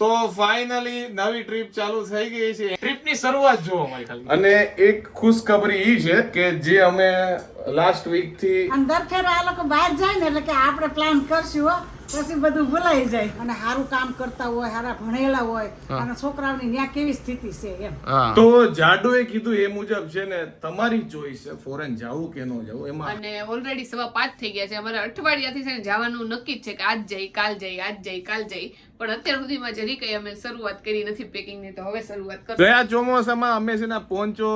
તો ફાઇનલી નવી ટ્રીપ ચાલુ થઈ ગઈ છે. ટ્રીપની શરૂઆત જો અમારી ખાલી. અને એક ખુશખબરી ઈ છે કે જે અમે લાસ્ટ વીકથી અંદર ફેર આ લોકો બહાર જાય ને એટલે કે આપણે પ્લાન કરશું પછી બધું ભૂલાઈ જાય. અને સારું કામ કરતા હોય સારા ભણેલા હોય અને છોકરાઓની ત્યાં કેવી સ્થિતિ છે એમ. તો એ કીધું એ મુજબ છે ને તમારી ચોઈસ છે ફોરેન જાવું કે ન જાવું એમાં અને ઓલરેડી સવા પાંચ થઈ ગયા છે. અમારે અઠવાડિયાથી છે ને જવાનું નક્કી જ છે કે આજ જઈ કાલ જઈ આજ જઈ કાલ જઈ. પણ અત્યાર સુધીમાં જરી કઈ અમે શરૂઆત કરી નથી પેકિંગની તો હવે શરૂઆત કરશું. ગયા ચોમાસામાં અમે છે ને પોંચો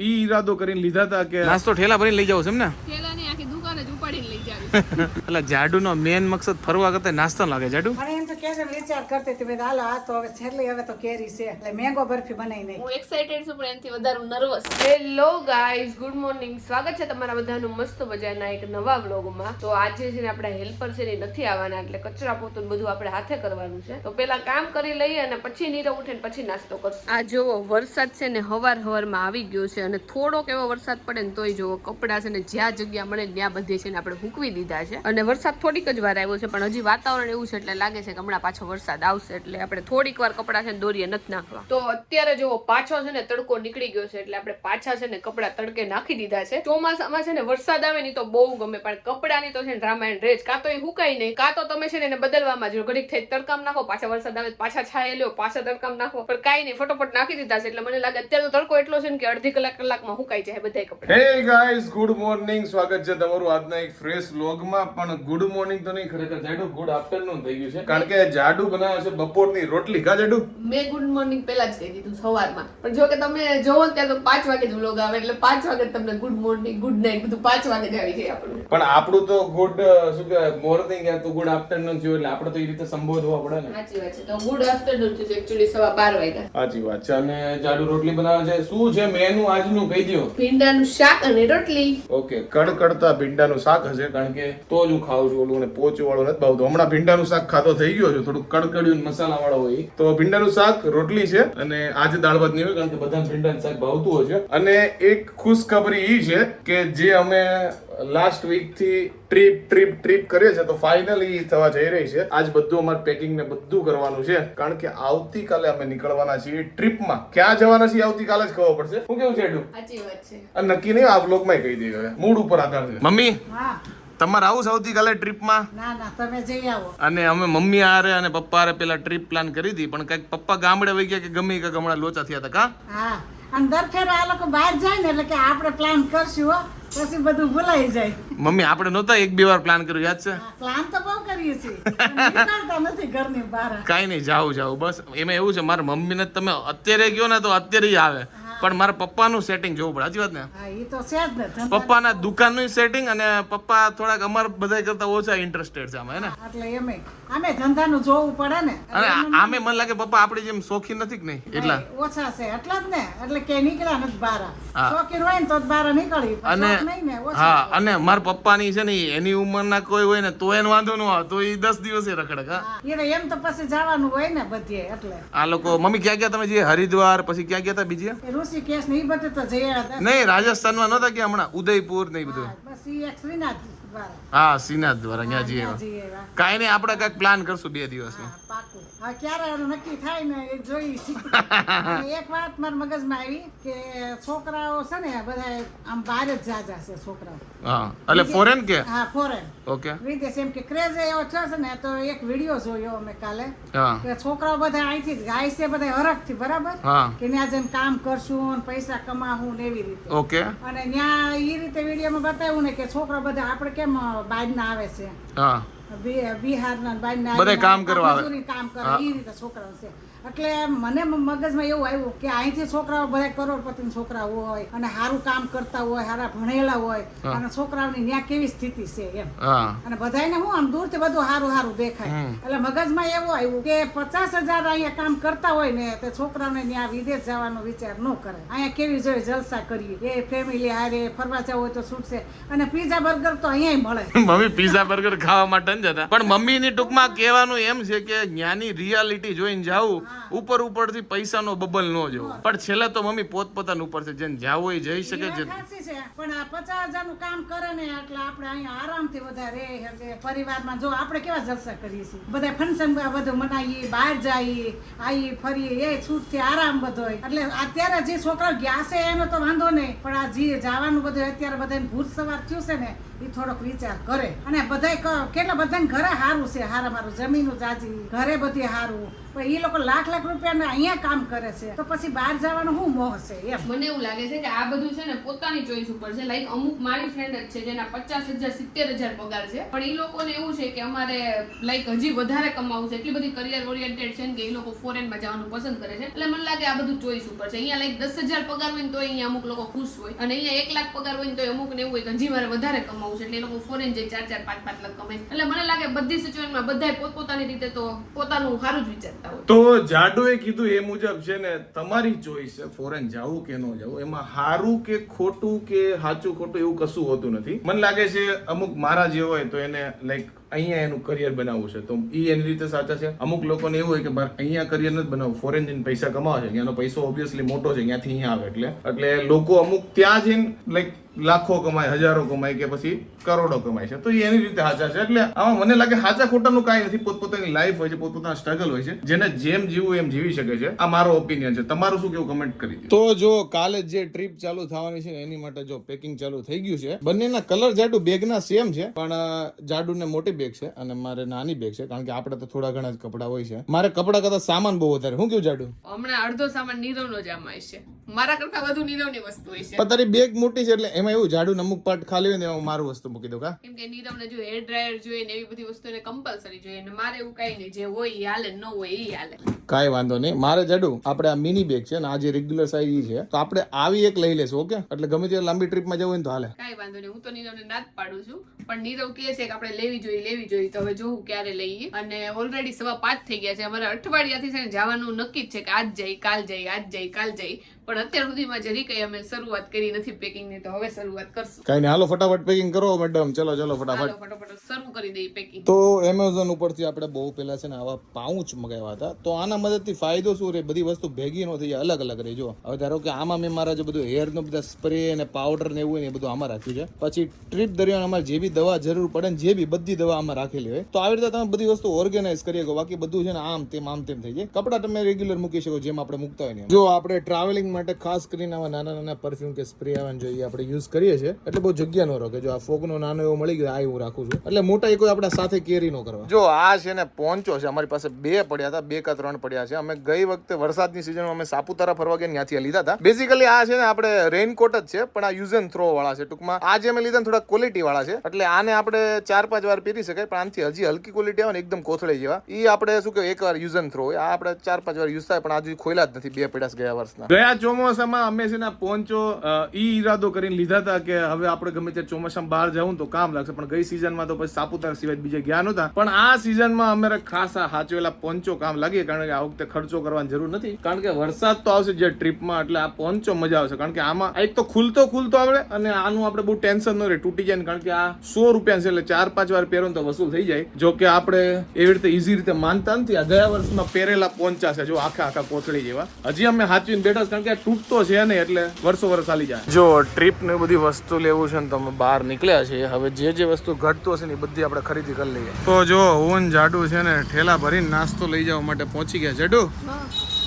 ઈ ઈરાદો કરીને લીધા હતા કે નાસ્તો ઠેલા ભરીને લઈ જાવ છે એમ ને? થેલાની આખી દુકાન જ ઉપાડીને લઈ જાવી. એટલે જાડુનો મેન મકસદ ફરવા કરતા નાસ્તો લાગે જાડુ? પણ એમ તો કે છે વિચાર કરતી હતી ભાઈ હાલો આ તો હવે છેલ્લી હવે તો કેરી છે. એટલે મેંગો બરફી બનાવી નહીં હું એક્સાઇટેડ છું પણ એનાથી વધારે nervous hello guys good morning સ્વાગત છે તમારા બધાનું મસ્ત મજાના એક નવા વ્લોગમાં તો આજે છે ને આપણા હેલ્પર છે ને નથી આવવાના એટલે કચરા પોતું બધું આપણે હાથે કરવાનું છે. તો પેલા કામ કરી લઈએ અને પછી નીરવ ઉઠે ને પછી નાસ્તો કરશું. આ જોવો વરસાદ છે ને હવાર હવારમાં આવી ગયો છે અને થોડોક એવો વરસાદ પડે ને તોય જોવો કપડાં છે ને જ્યાં જગ્યા મળે ત્યાં બધે છે ને આપણે મૂકવી દીધા છે. અને વરસાદ થોડીક જ વાર આવ્યો છે પણ હજી વાતાવરણ એવું છે એટલે લાગે છે કે હમણાં પાછો વરસાદ આવશે એટલે આપણે થોડીક વાર કપડાં છે ને દોરીએ નથી નાખવા. તો અત્યારે જો પાછો છે ને તડકો નીકળી ગયો છે એટલે આપણે પાછા છે ને કપડાં તડકે નાખી દીધા છે. ચોમાસામાં છે ને વરસાદ આવે નહીં તો બહુ ગમે પણ કપડાની તો છે ને રામાયણ રેજ. કાં તો એ હુકાય નહીં કાં તો તમે છે ને એને બદલવામાં જો ઘડીક થઈ તડકામ નાખો પાછા વરસાદ આવે પાછા છાયે લ્યો પાછા તડકામ નાખો. પણ કાંઈ નહીં ફટોફટ નાખી દીધા છે એટલે મને લાગે અત્યારે તો તડકો એટલો છે ને કે અડધી કલાક કલાકમાં હુકાઈ જાય બધા કપડા. હે ગાઈઝ ગુડ મોર્નિંગ સ્વાગત છે તમારું આજના એક ફ્રેશ વ્લોગમાં પણ ગુડ મોર્નિંગ તો નહીં ખરેખર જાડુ ગુડ આફ્ટરનૂન થઈ ગયું છે. કારણ કે જાડુ બનાવે છે બપોરની રોટલી. કા જાડુ? મેં ગુડ મોર્નિંગ પહેલા જ કહી દીધું સવારમાં. પણ જો કે તમે જોવો ત્યાં તો પાંચ વાગે જ વ્લોગ આવે એટલે પાંચ વાગે તમને ગુડ મોર્નિંગ ગુડ નાઇટ બધું પાંચ વાગે જ આવી જાય આપણું. પણ આપણું તો ગુડ શું કે મોર્નિંગ તો ગુડ આફ્ટરનૂન થયું એટલે આપણે તો એ રીતે સંબોધવા પડે ને. સાચી વાત છે. તો ગુડ આફ્ટરનૂન છે એકચ્યુઅલી સવા બાર વાગ્યા. સાચી વાત છે. અને જાડુ રોટલી બનાવે છે. શું છે મેનુ આજનું? કહી દો ભીંડાનું શાક અને રોટલી. ઓકે કડકડતા ભીંડાનું શાક હશે કારણ કે તો જ હું ખાઉં છું ઓલું અને પોચું વાળું નથી ભાવતું. હમણાં ભીંડાનું શાક ખાતો થઈ ગયો છું થોડું કડકડિયું મસાલા વાળો હોય તો ભીંડાનું શાક રોટલી છે અને આજે દાળ ભાત નહીં હોય કારણ કે બધા ભીંડાનું શાક ભાવતું હોય છે. અને એક ખુશખબરી ઈ છે કે જે અમે લાસ્ટ વીકથી ટ્રીપ ટ્રીપ ટ્રીપ કરીએ છે તો ફાઇનલી થવા જઈ રહી છે. આજ બધું અમારે પેકિંગ ને બધું કરવાનું છે કારણ કે આવતીકાલે અમે નીકળવાના છીએ ટ્રીપમાં ક્યાં જવાના છીએ આવતીકાલે જ ખબર પડશે? હું કેવું છે એડું? સાચી વાત છે. અને નક્કી નહીં આ બ્લોગમાં કહી દઈએ હવે મૂડ ઉપર આધાર છે. મમ્મી? હા. તમારે આવું સૌથી આવતીકાલે ટ્રીપમાં ના ના તમે જઈ આવો. અને અમે મમ્મી આરે અને પપ્પા આરે પેલા ટ્રીપ પ્લાન કરી હતી પણ કંઈક પપ્પા ગામડે વહી ગયા કે ગમે કે હમણાં લોચા થયા હતા કા? હા અને દર આ લોકો બહાર જાય ને એટલે કે આપણે પ્લાન કરશું હો પછી બધું ભૂલાઈ જાય. મમ્મી આપણે નહોતા એક બે વાર પ્લાન કર્યું યાદ છે? પ્લાન તો બહુ કરીએ છીએ નીકળતા નથી ઘરની બહાર. કાંઈ નહીં જાવ જાવ બસ. એમાં એવું છે મારા મમ્મીને તમે અત્યારે ગયો ને તો અત્યારે ય આવે. પણ મારા પપ્પાનું સેટિંગ જોવું પડે. સાચી વાત ને? પપ્પાના દુકાનનું સેટિંગ અને પપ્પા થોડાક અમાર બધા કરતા ઓછા ઇન્ટરેસ્ટેડ છે આમાં હે ને? ધંધાનું જોવું પડે ને. અને આમે મને લાગે પપ્પા આપણી જેમ શોખીન નથી કે નહીં? એટલા. ઓછા છે એટલા જ ને. એટલે કે નીકળ્યા નથી બાર. શોખીન હોય ને તો બાર નીકળી અને હા અને મારા પપ્પાની છે ને એની ઉંમરના કોઈ હોય ને તો એને વાંધો ન આવે. તો એ દસ દિવસે રખડે કા એમ તો પછી જવાનું હોય ને બધે એટલે. આ લોકો મમ્મી ક્યાં ગયા તમે જે હરિદ્વાર પછી ક્યાં ગયા હતા બીજે? એ નહીં બનતો તો નહીં રાજસ્થાનમાં નહોતા કે હમણાં ઉદયપુર ને બધું. બસ એ એક શ્રીનાથ દ્વારા હા શ્રીનાથ દ્વારા ત્યાં જઈએ કાંઈ નહીં આપણે કંઈક પ્લાન કરશું બે દિવસનું. હા, ક્યારે એનું નક્કી થાય ને એ જોઈ એક વાત મારા મગજમાં આવી કે છોકરાઓ છે ને બધા આમ બહાર જ જાજા છે છોકરાઓ. હા એટલે ફોરેન કે? હા ફોરેન ઓકે. વિદેશ એમ કે ક્રેઝ એવો થયો છે ને તો એક વીડિયો જોયો અમે કાલે. કે છોકરાઓ બધા અહીંથી જ ગાય છે બધા હરખથી બરાબર? કે ત્યાં જઈને કામ કરશું પૈસા કમાવું ને એવી રીતે. ઓકે. અને ત્યાં એ રીતે વિડીયોમાં બતાવ્યું ને કે છોકરા બધા આપણે કેમ ના આવે છે? હા. બિ- બિહારના બાઈ ના બધે કામ કરવા આવે. કામ કરે એ રીતે છોકરાઓ છે. એટલે મને મગજમાં એવું આવ્યું કે અહીંથી છોકરાઓ બધા કરોડપતિ છોકરાઓ હોય અને સારું કામ કરતા હોય સારા ભણેલા હોય અને છોકરાઓની ત્યાં કેવી સ્થિતિ છે એમ. અને બધાને હું આમ દૂરથી બધું સારું સારું દેખાય. એટલે મગજમાં એવું આવ્યું કે પચાસ હજાર અહીંયા કામ કરતા હોય ને તો છોકરાઓને ત્યાં વિદેશ જવાનો વિચાર ન કરે. અહીંયા કેવી જોઈએ જલસા કરીએ. એ ફેમિલી હારે ફરવા જવું હોય તો છૂટશે અને પીઝા બર્ગર તો અહીંયા મળે. મમ્મી પીઝા બર્ગર ખાવા માટે જતા. પણ મમ્મીની ટૂંકમાં કહેવાનું એમ છે કે જ્ઞાની રિયાલિટી જોઈને જાવું ઉપર ઉપરથી પૈસાનો બબલ ન જવો. પણ છેલ્લે તો મમ્મી પોતપોતાનું ઉપર છે. જેને જાવું એ જઈ શકે છે. પણ આ પચાસ હજારનું કામ કરે ને એટલે આપણે અહીંયા આરામથી બધા રહે પરિવારમાં જો આપણે કેવા જલસા કરીએ છીએ. બધા ફંક્શન બધું મનાવીએ બહાર જઈએ આવીએ ફરીએ એ છૂટથી આરામ બધો એટલે અત્યારે જે છોકરા ગયા છે એનો તો વાંધો નહીં. પણ આ જે જવાનું બધું અત્યારે બધાને ભૂત સવાર થયું છે ને એ થોડોક વિચાર કરે. અને બધાય કેટલા બધાને ઘરે સારું છે, હારા મારું જમીનું જાજી, ઘરે બધી સારું પણ એ લોકો લાખ લાખ રૂપિયાના અહીંયા કામ કરે છે. તો પછી બહાર જવાનું શું મોહ છે, એમ. મને એવું લાગે છે કે આ બધું છે ને પોતાની ચોઈસ ઉપર છે. લાઈક અમુક મારી ફ્રેન્ડ જ છે જેના પચાસ હજાર, સિત્તેર હજાર પગાર છે. પણ એ લોકોને એવું છે કે અમારે લાઈક હજી વધારે કમાવું છે. એટલી બધી કરિયર ઓરિએન્ટેડ છે કે એ લોકો ફોરેનમાં જવાનું પસંદ કરે છે. એટલે મને લાગે આ બધું ચોઈસ ઉપર છે. અહીંયા લાઈક દસ હજાર પગાર હોય તો અહીંયા અમુક લોકો ખુશ હોય. અને અહીંયા એક લાખ પગાર હોય તો અમુક ને એવું હોય કે હજી મારે વધારે કમાવું છે એટલે એ લોકો ફોરેન જઈ ચાર ચાર પાંચ પાંચ લાખ કમાય એટલે મને લાગે બધી સિચ્યુએશનમાં બધાય પોતપોતાની રીતે તો પોતાનું સારું જ વિચારતા હોય. તો જાડુએ કીધું એ મુજબ છે ને, તમારી ચોઈસ છે ફોરેન જાવું કે ન જાવું, એમાં હારું કે ખોટું કે સાચું ખોટું એવું કશું હોતું નથી. મને લાગે છે અમુક મારા જે હોય તો એને લાઈક અહીંયા એનું કરિયર બનાવવું છે. તો એ એની રીતે સાચા છે. અમુક લોકોને એવું હોય કે મારે અહીંયા કરિયર નથી બનાવવું ફોરેન જઈને પૈસા કમાવે છે. અહીંયાનો પૈસો ઓબ્વિયસલી મોટો છે અહીંયાથી અહીંયા આવે એટલે. એટલે લોકો અમુક ત્યાં જઈને લાઈક લાખો કમાય, હજારો કમાય કે પછી કરોડો કમાય છે. તો એની રીતે સાચા છે. એટલે આમાં મને લાગે સાચા ખોટાનું કાંઈ નથી. પોતપોતાની લાઈફ હોય છે, પોતપોતાના સ્ટ્રગલ હોય છે. જેને જેમ જીવવું એમ જીવી શકે છે. આ મારો ઓપિનિયન છે. તમારું શું કેવું કમેન્ટ કરી તો જો કાલે જે ટ્રીપ ચાલુ થવાની છે એની માટે જો પેકિંગ ચાલુ થઈ ગયું છે. બંનેના કલર જાડુ બેગના સેમ છે, પણ જાડુને મોટી બેગ છે અને મારે નાની બેગ છે કારણ કે આપણે તો થોડા ઘણા જ કપડાં હોય છે. મારે કપડાં કરતા સામાન બહુ વધારે. હું કેવું જાડું? હમણાં અડધો સામાન નીરવનો જ આમાં છે મારા કરતા વધુ નીરવની વસ્તુ હોય છે. પણ તારી બેગ મોટી છે એટલે એમાં એવું જાડું ને અમુક પાર્ટ ખાલી હોય ને એમાં મારું વસ્તુ મૂકી દો કા? કેમ કે નીરવને જો હેર ડ્રાયર જોઈએ ને એવી બધી વસ્તુ એને કમ્પલસરી જોઈએ અને મારે એવું કઈ નહીં જે હોય એ હાલે ન હોય એ હાલે. કાંઈ વાંધો નહીં. મારે જાડુ આપણે આ મિની બેગ છે ને આ જે રેગ્યુલર સાઈઝ છે તો આપણે આવી એક લઈ લેશું ઓકે? એટલે ગમે ત્યારે લાંબી ટ્રીપમાં જવું હોય ને તો હાલે. કાંઈ વાંધો નહીં હું તો નીરવને ના જ પાડું છું પણ નીરવ કહે છે કે આપણે લેવી જોઈએ લેવી જોઈએ. તો હવે જોવું ક્યારે લઈએ. અને ઓલરેડી સવા પાંચ થઈ ગયા છે. અમારે અઠવાડિયાથી છે ને જવાનું નક્કી જ છે કે આજ જઈ, કાલ જઈ, આજ જઈ, કાલ જઈ. પણ અત્યાર સુધીમાં જરી કઈ અમે શરૂઆત કરી નથી પેકિંગની તો હવે શરૂઆત કરશું. કાંઈ નહીં હાલો ફટાફટ પેકિંગ કરો મેડમ ચલો ચલો ફટાફટ. ફટાફટ શરૂ કરી દઈએ પેકિંગ તો એમેઝોન ઉપરથી આપણે બહુ પહેલા છે ને આવા પાઉચ મગાવ્યા હતા. તો આના મદદથી ફાયદો શું રહે? બધી વસ્તુ ભેગી નો થઈ જાય અલગ અલગ રહે. જો હવે ધારો કે આમાં મેં મારા જે બધું હેર નો બધા સ્પ્રે અને પાવડર ને એવું હોય ને એ બધું આમાં રાખ્યું છે. પછી ટ્રીપ દરમિયાન અમારે જે બી દવા જરૂર પડે ને જે બી બધી દવા આમાં રાખેલી હોય તો આવી રીતે તમે બધી વસ્તુ ઓર્ગેનાઇઝ કરી શકો. બાકી બધું છે ને આમ તેમ આમ તેમ થઈ જાય. કપડા તમે રેગ્યુલર મૂકી શકો જેમ આપણે મૂકતા હોય ને જો આપણે ટ્રાવેલિંગ માટે ખાસ કરીને આવા નાના નાના પરફ્યુમ કે સ્પ્રે આવવાનું જોઈએ આપણે યુઝ કરીએ છીએ. એટલે બહુ જગ્યા ન રોકે. જો આ ફોગનો નાનો એવો મળી ગયો આ હું રાખું છું. એટલે મોટા કોઈ આપણા સાથે કેરી ન કરવા. જો આ છે ને પોંચો છે અમારી પાસે બે પડ્યા હતા બે કા ત્રણ પડ્યા છે. અમે ગઈ વખતે વરસાદની સિઝનમાં અમે સાપુતારા ફરવા ગયા ત્યાંથી લીધા હતા. બેઝિકલી આ છે ને આપણે રેનકોટ જ છે પણ આ યુઝ એન્ડ થ્રો વાળા છે. ટૂંકમાં આ જે અમે લીધા થોડા ક્વોલિટી વાળા છે. એટલે આને આપણે ચાર પાંચ વાર પહેરી શકાય પણ આનાથી હજી હલકી ક્વોલિટી આવે ને એકદમ કોથળી જેવા. ઈ આપણે શું કે એક વાર યુઝ એન્ડ થ્રો હોય. આ આપણે ચાર પાંચ વાર યુઝ થાય પણ આજુ ખોલ્યા જ નથી બે પડ્યા ગયા વર્ષના. ગયા ચોમાસામાં અમે છે ને પોંચો ઈ ઈરાદો કરીને લીધા હતા કે હવે આપણે ગમે તે ચોમાસામાં બહાર જવું તો કામ લાગશે. પણ ગઈ સિઝનમાં તો પછી સાપુતારા સિવાય બીજે ગયા નહોતા. પણ આ સિઝનમાં અમારે ખાસા હાચવેલા પોંચો કામ લાગે કારણ કે આ વખતે ખર્ચો કરવાની જરૂર નથી. કારણ કે વરસાદ તો આવશે જે ટ્રીપમાં એટલે આ પોંચો મજા આવશે. કારણ કે આમાં એક તો ખુલતો ખુલતો આવડે અને આનું આપણે બહુ ટેન્શન ન રહે, તૂટી જાય કારણ કે આ સો રૂપિયા છે, એટલે ચાર પાંચ વાર પહેરો તો વસૂલ થઈ જાય. જો કે આપણે એવી રીતે ઈઝી રીતે માનતા નથી. આ ગયા વર્ષમાં પહેરેલા પોંચા છે, જો આખા આખા કોથળી જેવા. હજી અમે હાચવીને બેઠા કારણ કે આ તૂટતો છે ને એટલે વર્ષો વર્ષ ચાલી જાય. જો ટ્રીપ ને બધી વસ્તુ લેવું છે ને તમે બહાર નીકળ્યા છે હવે જે જે વસ્તુ ઘટતો છે ને એ બધી આપણે ખરીદી કરી લઈએ. તો જો ઓન જાડુ છે ને ઠેલા ભરીને નાસ્તો લઈ જવા માટે પહોંચી ગયા જાડુ?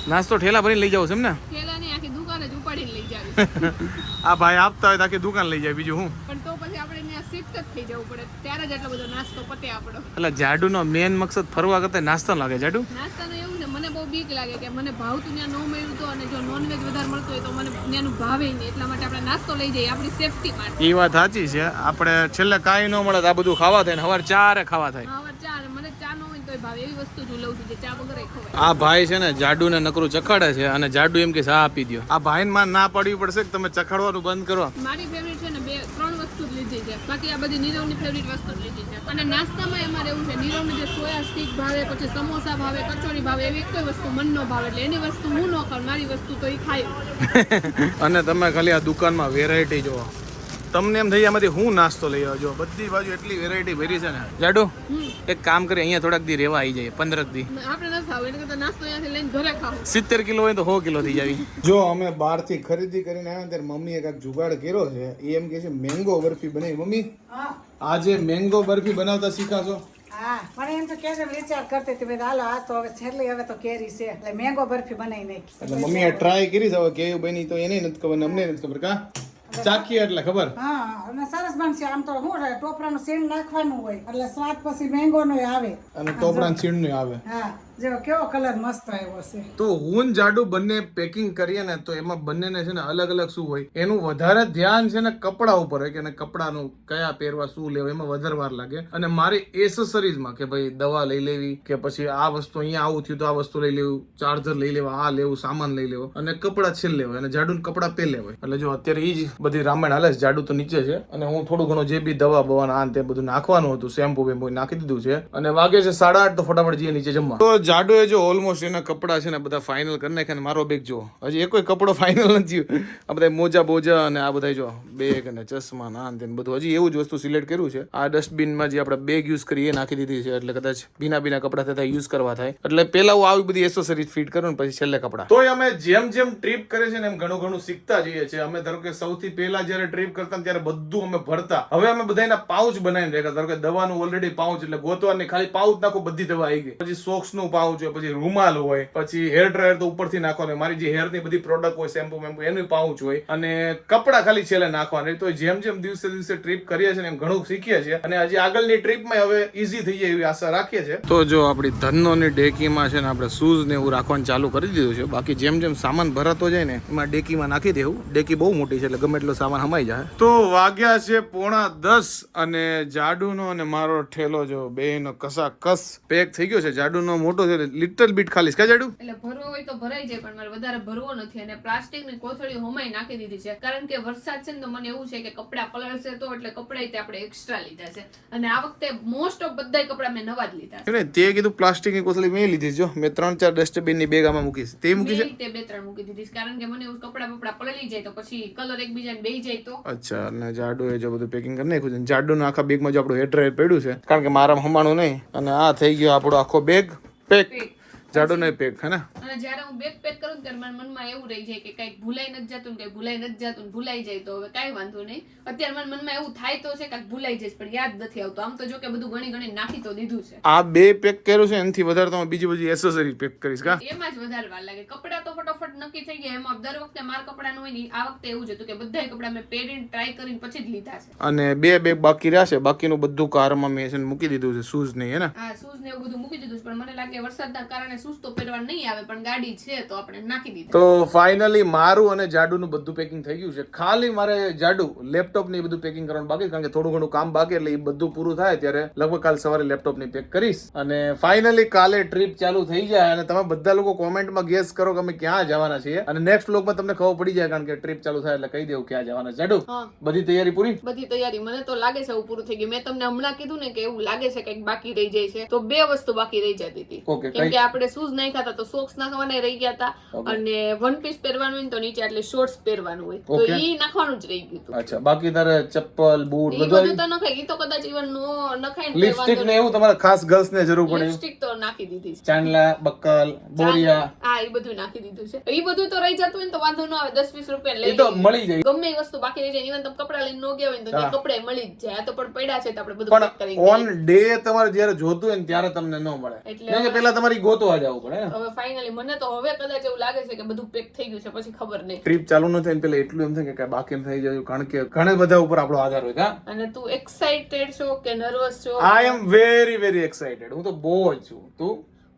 નાસ્તો ઠેલા ભરીને લઈ જાવ છે એમ ને? થેલાની આખી દુકાન જ ઉપાડીને લઈ જાવી. આ ભાઈ આપતા હોય તો આખી દુકાન લઈ જાય બીજું હું? પણ તો પછી આપણે ત્યાં શિફ્ટ જ થઈ જવું પડે. ત્યારે જ એટલો બધો નાસ્તો પતે આપણો. એટલે જાડુનો મેન મકસદ ફરવા કરતા નાસ્તો લાગે જાડુ? નાસ્તાનો એવું ને મને બહુ બીક લાગે કે મને ભાવતું ત્યાં ન મળ્યું તો અને જો નોનવેજ વધારે મળતું હોય તો મને ત્યાંનું ભાવે નહીં. એટલા માટે આપણે નાસ્તો લઈ જઈએ આપણી સેફટી માટે. એ વાત સાચી છે. આપણે છેલ્લે કાંઈ ન મળે તો આ બધું ખાવા થાય ને સવાર ચારે ખાવા થાય. હા હવે મને ચા ન હોય તોય ભાવે. એવી વસ્તુ જ લઉં છું જે ચા વગર ખવાય. આ ભાઈ છે ને જાડુ ને નકરું ચખાડે છે અને જાડુ એમ કે ચા આપી દો આ ભાઈને માં ના પડવી પડશે કે તમે ચખાડવાનું બંધ કરો. મારી ફેવરિટ છે ને બે ત્રણ વસ્તુ જ લીધી છે. બાકી આ બધી નીરવની ફેવરિટ વસ્તુ જ લીધી અને નાસ્તામાં અમારે એવું છે. નીરવને જે સોયા સ્ટીક ભાવે, પછી સમોસા ભાવે, કચોરી ભાવે, એવી કોઈ વસ્તુ મન ન ભાવે. એટલે એની વસ્તુ હું ન ખાઉં, મારી વસ્તુ તો એ ખાય. અને તમે ખાલી આ દુકાનમાં વેરાયટી જોવો. તમને એમ થઈ જાય આમાંથી હું નાસ્તો લઈ આવજો. બધી બાજુ એટલી વેરાયટી ભરી છે ને. જાડુ એક કામ કરી અહીંયા થોડાક દી રેવા આવી જાય પંદર દી. આપણે નથી ખાવું એને કરતા નાસ્તો અહીંયાથી લઈને ઘરે ખાવું. સિત્તેર કિલો હોય તો સો કિલો થઈ જાય જો અમે બહારથી ખરીદી કરીને આવ્યા ત્યારે મમ્મીએ કાંઈક જુગાડ કર્યો છે. એ એમ કે છે મેંગો બરફી બનાવી. મમ્મી આજે મેંગો બરફી બનાવતા શીખાશો? હા પણ એમ તો કે વિચાર કરતી હતી હાલો આ તો હવે છેલ્લી હવે તો કેરી છે. એટલે મેંગો બરફી બનાવી નાખી. એટલે મમ્મીએ ટ્રાય કરી છે હવે કેવી બની તો એને નથી ખબર અમને નથી ખબર કા? ચાખીએ એટલે ખબર? હા અને સરસ બનશે. આમ તો શું ટોપરાનું સીણ નાખવાનું હોય એટલે સ્વાદ પછી મેંગો નો આવે. અને ટોપરા નો આવે. હા. જેવો કેવો કલર મસ્ત આવ્યો છે. તો હું જાડુ બંને પેકિંગ કરીએ ને તો એમાં બંનેને છે ને અલગ અલગ શું હોય? એનું વધારે ધ્યાન છે ને કપડા ઉપર હોય કે ને કપડાનું કયા પહેરવા શું લેવું એમાં વધારે વાર લાગે. અને મારી એસેસરીઝમાં કે ભાઈ દવા લઈ લેવી કે પછી આ વસ્તુ અહીંયા આવું થયું તો આ વસ્તુ લઈ લેવું ચાર્જર લઈ લેવા આ લેવું સામાન લઈ લેવો અને કપડા છેલ્લે હોય અને જાડુ કપડા પહેલે હોય. એટલે જો અત્યારે એ જ બધી રામાયણ હાલે છે જાડુ તો નીચે છે. અને હું થોડું ઘણું જે બી દવા બવા આ તે બધું નાખવાનું હતું શેમ્પુ બેમ્પુ નાખી દીધું છે. અને વાગે છે સાડા આઠ તો ફટાફટ જઈએ નીચે જમવા. તો જાડુએ જો ઓલમોસ્ટ એના કપડા છે ને બધા ફાઇનલ કરી નાખ્યા મારો બેગ જો હજી એકોય કપડો ફાઇનલ નથી આ બધા મોજા બોજા અને આ બધા જો બેગ અને ચશ્મા ના ને બધું. હજી એવું જ વસ્તુ સિલેક્ટ કર્યું છે. આ ડસ્ટબિનમાં જે આપણે બેગ યુઝ કરીએ નાખી દીધી છે. એટલે કદાચ ભીના ભીના કપડા થતા યુઝ કરવા થાય. એટલે પહેલા હું આવી બધી એસેસરીઝ ફિટ કરું ને પછી છેલ્લે કપડા. તો અમે જેમ જેમ ટ્રીપ કરે છે ને એમ ઘણું ઘણું શીખતા જઈએ છીએ. અમે ધારો કે સૌથી પહેલા જ્યારે ટ્રીપ કરતા ત્યારે બધું અમે ભરતા. હવે અમે બધા એના પાઉચ બનાવીને રેખા ધારો કે દવાનું ઓલરેડી પાઉચ એટલે ગોતવાની ખાલી પાઉચ નાખો, બધી દવા આવી ગઈ. પછી સોક્સનું પાઉચ હોય, પછી રૂમાલ હોય, પછી હેર ડ્રાયર તો ઉપરથી નાખવાનું મારી જે હેરની બધી પ્રોડક્ટ હોય શેમ્પુ મેમ્પુ એનું પાઉચ હોય. અને કપડા ખાલી છેલ્લે નાખવાના. તો જેમ જેમ દિવસે દિવસે ટ્રીપ કરીએ છીએ એમ ઘણું શીખીએ છીએ. અને હજી આગળની ટ્રીપમાં હવે ઈઝી થઈ જાય એવી આશા રાખીએ છીએ. તો જો આપણી ધનોની ડેકીમાં છે ને આપણે શૂઝ ને એવું રાખવાનું ચાલુ કરી દીધું છે. બાકી જેમ જેમ સામાન ભરાતો જાય ને એમાં ડેકીમાં નાખી દેવું. ડેકી બહુ મોટી છે એટલે ગમે એટલો સામાન હમાઈ જાય. તો વાગ્યા છે પોણા દસ અને જાડુનો અને મારો ઠેલો જો બે નો કસાકસ પેક થઈ ગયો છે. જાડુનો મોટો છે લિટલ બીટ ખાલી. છે. કા એટલે ભરવો હોય તો ભરાઈ જાય પણ મારે વધારે ભરવો નથી. અને પ્લાસ્ટિકની કોથળી હોમાઈ નાખી દીધી છે. કારણ કે વરસાદ છે ને તો મને એવું છે કે કપડાં પલળશે તો એટલે કપડાં તે આપણે એક્સ્ટ્રા લીધા છે. અને આ વખતે મોસ્ટ ઓફ બધા કપડાં મેં નવા જ લીધા છે. તે કીધું પ્લાસ્ટિકની કોથળી મેં લીધી જો. મેં ત્રણ ચાર ડસ્ટબિનની બેગ આમાં મૂકી તે મૂકી છે? તે બે ત્રણ મૂકી દીધી કારણ કે મને કપડાં બપડા પલળી જાય તો પછી કલર એકબીજાને બેહી જાય તો. અચ્છા અને જાડુ એ જો બધું પેકિંગ કરી નાખ્યું છે. જાડુ આખા બેગમાં જો આપણું હેડ ડ્રાયર પડ્યું છે કારણ કે મારા હમાણું નહીં. અને આ થઈ ગયો આપણો આખો બેગ પેક Pack. જાડુ નહીં પેક હે ને? અને જ્યારે હું બેગ પેક કરું ત્યારે મારા મનમાં એવું રહી જાય કે કંઈક ભૂલાઈ નથી જતું ને કંઈક ભૂલાઈ નથી જતું ભૂલાઈ જાય તો હવે કાંઈ વાંધો નહીં. અત્યારે મારા મનમાં એવું થાય તો છે કાંઈક ભૂલાઈ જાય પણ યાદ નથી આવતું. આમ તો જો કે બધું ઘણી ઘણી નાખી તો દીધું છે. આ બે પેક કર્યું છે એનાથી વધારે તો બીજી બધી એસેસરી પેક કરીશ કા? એમાં જ વધારે વાર લાગે. કપડાં તો ફટોફટ નક્કી થઈ ગયા. એમાં દર વખતે માર કપડાનું હોય ને આ વખતે એવું જ હતું કે બધા કપડા મેં પહેરીને ટ્રાય કરીને પછી જ લીધા છે. અને બે બેગ બાકી રહ્યા છે. બાકીનું બધું કારમાં મેં છે મૂકી દીધું છે શૂઝ નહીં હે ને? હા શૂઝ ને એવું બધું મૂકી દીધું છે પણ મને લાગે વરસાદના કારણે શૂઝ તો પહેરવા નહીં આવે પણ ગાડી છે તો આપણે નાખી દીધી. તો ફાઇનલી મારું અને જાડુનું બધું પેકિંગ થઈ ગયું છે. ખાલી મારે જાડુ લેપટોપની બધું પેકિંગ કરવાનું બાકી કારણ કે થોડું ઘણું કામ બાકી એટલે એ બધું પૂરું થાય ત્યારે લગભગ કાલ સવારે લેપટોપની પેક કરીશ. અને ફાઇનલી કાલે ટ્રીપ ચાલુ થઈ જાય અને તમે બધા લોકો કોમેન્ટમાં ગેસ કરો કે અમે ક્યાં જવાના છીએ. અને નેક્સ્ટ વ્લોગમાં તમને ખબર પડી જાય કારણ કે ટ્રીપ ચાલુ થાય એટલે કહી દેવું ક્યાં જવાના જાડુ બધી તૈયારી પૂરી? બધી તૈયારી મને તો લાગે છે એવું પૂરું થઈ ગયું. મેં તમને હમણાં કીધું ને કે એવું લાગે છે કંઈક બાકી રહી જાય છે. તો બે વસ્તુ બાકી રહી જતી હતી. કેમ કે આપણે શૂઝ નહીં ખાતા તો સોક્સ નાખવાના રહી ગયા હતા અને વન પીસ પહેરવાનું હોય ને તો નીચે એટલે શોર્ટ્સ પહેરવાનું હોય. તો એ ઈ નાખવાનું જ રહી ગયું અચ્છા બાકી તારે ચપ્પલ બૂટ બધું તો નખાય. ઈ તો કદાચ ઈવન નો નખાય લિપસ્ટિક ને એવું તમારે ખાસ ગર્લ્સ ને જરૂર પડે. લિપસ્ટિક નાખી દીધી છે. ચાંદલા બક્કલ બોરિયા. હા એ બધું નાખી દીધું છે. એ બધું તો રહી જતું હોય ને તો વાંધો ન આવે દસ વીસ રૂપિયા લઈ તો મળી જાય. ગમે એ વસ્તુ બાકી રહી જાય ઇવન તમે કપડા લઈને ન ગયા હોય તો કપડે મળી જ જાય. આ તો પણ પડ્યા છે તો આપણે બધું કરી ઓન ડે તમારે જ્યારે જોતું હોય ને ત્યારે તમને ન મળે. એટલે પેલા તમારી ગોતવા જવું પડે હવે ફાઇનલી મને તો હવે કદાચ એવું લાગે છે કે બધું પેક થઈ ગયું છે પછી ખબર નહીં. ટ્રીપ ચાલુ ન થાય પેલા એટલું એમ થાય કે બાકી થઈ જાય કારણ કે ઘણા બધા ઉપર આપણો આધાર હોય કા અને તું એક્સાઇટેડ છો કે નર્વસ છો? I am very very excited હું તો બહુ જ છું.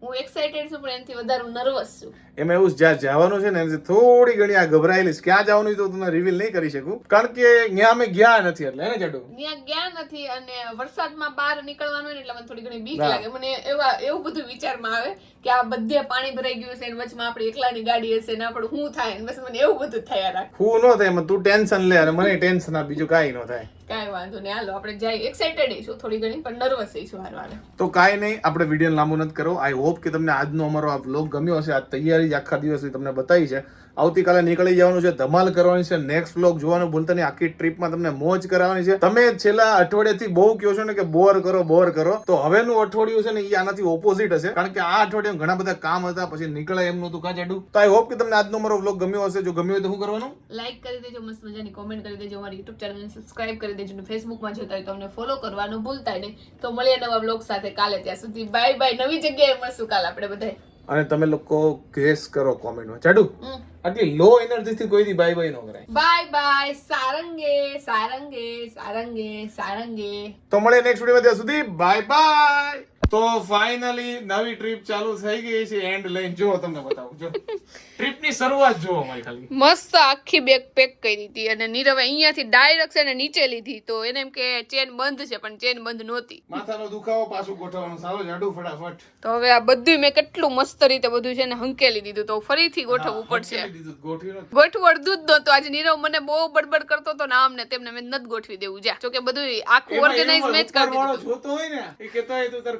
હું એક્સાઇટેડ છું પણ એનાથી વધારે નર્વસ છું. એમાં એવું જ્યાં જવાનું છે ને એનાથી થોડી ઘણી આ ગભરાયેલી છે. ક્યાં જવાનું તો તમને રિવીલ નહીં કરી શકું. કારણ કે ત્યાં અમે ગયા નથી એટલે એને જડું? ત્યાં ગયા નથી અને વરસાદમાં બહાર નીકળવાનું એટલે મને થોડી ઘણી બીક હા. લાગે. મને એવા એવું બધું વિચારમાં આવે કે આ બધે પાણી ભરાઈ ગયું છે ને વચમાં આપણી એકલાની ગાડી હશે ને આપણે શું થાય બસ મને એવું બધું થયા રાખે. હું ન થાય તું ટેન્શન લે અને મને ટેન્શન આ બીજું કાંઈ ન થાય. કાંઈ વાંધો નહીં. હાલો, આપણે જાય એક્સાઇટેડ છું થોડી ઘણી, પણ નર્વસ છું હારવાને. તો કાંઈ નહીં, આપણે વીડિયો લાંબો નથી કરો. આઈ હોપ કે તમને આજનો અમારો આ વ્લોગ ગમ્યો હશે. આ તૈયારી આખા દિવસની તમને બતાવી છે. આવતીકાલે નીકળી જવાનું છે. ધમાલ કરવાની છે. નેક્સ્ટ વ્લોગ જોવાનું. ભૂલતા નહીં આખી ટ્રીપમાં તમને મોજ કરાવવાની છે. તમે છેલ્લા અઠવાડિયાથી બહુ કહો છો ને કે બોર કરો બોર કરો. તો હવેનું અઠવાડિયું છે ને એ આનાથી ઓપોઝિટ હશે. કારણ કે આ અઠવાડિયામાં ઘણા બધા કામ હતા, પછી નીકળે એમ નતું કાં જાડું? તો આઈ હોપ કે તમને આજનો મારો વ્લોગ ગમ્યો હશે. જો ગમ્યો હોય તો શું કરવાનું? લાઈક કરી દેજો, મસ્ત મજાની કોમેન્ટ કરી દેજો, અમારી યુટ્યુબ ચેનલને સબસ્ક્રાઇબ કરી દેજો અને ફેસબુકમાં જોતા હોય તો અમને ફોલો કરવાનું ભૂલતા નહીં. તો મળીએ નવા બ્લોગ સાથે કાલે ત્યાં સુધી. બાય બાય નવી જગ્યાએ મળશું કાલે આપણે બધાય અને તમે લોકો ગેસ કરો કોમેન્ટમાં. ચાડુ. આટલી લો એનર્જીથી કોઈ દી બાય બાય ન કરાય. બાય બાય સારંગે સારંગે સારંગે સારંગે. તો મળે નેક્સ્ટ વિડીયોમાં ત્યાં સુધી. બાય બાય તો ફાઇનલી નવી ટ્રીપ ચાલુ થઈ ગઈ છે. એન્ડ લઈને જો તમને બતાવું. જો. ટ્રીપની શરૂઆત જો અમારી ખાલી. મસ્ત આખી બેગ પેક કરી દીધી અને નીરવે અહીંયાથી ડાયરેક્ટ છે ને નીચે લીધી. તો એને એમ કે ચેન બંધ છે પણ ચેન બંધ નહોતી. માથાનો દુખાવો પાછું ગોઠવવાનો સારો જાડું ફટાફટ. તો હવે આ બધું મેં કેટલું મસ્ત રીતે બધું છે ને હંકેલી દીધું. તો ફરીથી ગોઠવવું પડશે. ગોઠવી અડધું જ નહોતું. આજે નીરવ મને બહુ બડબડ કરતો હતો ને આમ ને તેમને મેં નથી ગોઠવી દેવું. જા. જો કે બધું આખું ઓર્ગેનાઇઝ મેચ કરી દીધું. જોતો હોય ને એ કહેતો હોય તો તાર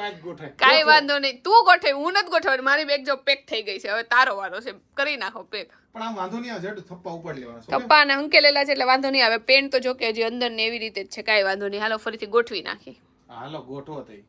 પાંચ કાંઈ વાંધો નહીં. તું ગોઠે હું નથી ગોઠવવાની મારી બેગ જો પેક થઈ ગઈ છે. હવે તારો વારો છે. કરી નાખો પેક પણ આમ વાંધો નહીં આવે થપ્પા ઉપર લેવાના થપ્પા કેમ? કપ્પા ને હંકેલેલા છે એટલે વાંધો નહીં આવે. પેન્ટ તો જો કે હજી અંદર ને એવી રીતે જ છે. કાંઈ વાંધો નહીં. હાલો ફરીથી ગોઠવી નાખી. હાલો ગોઠવો તઈ.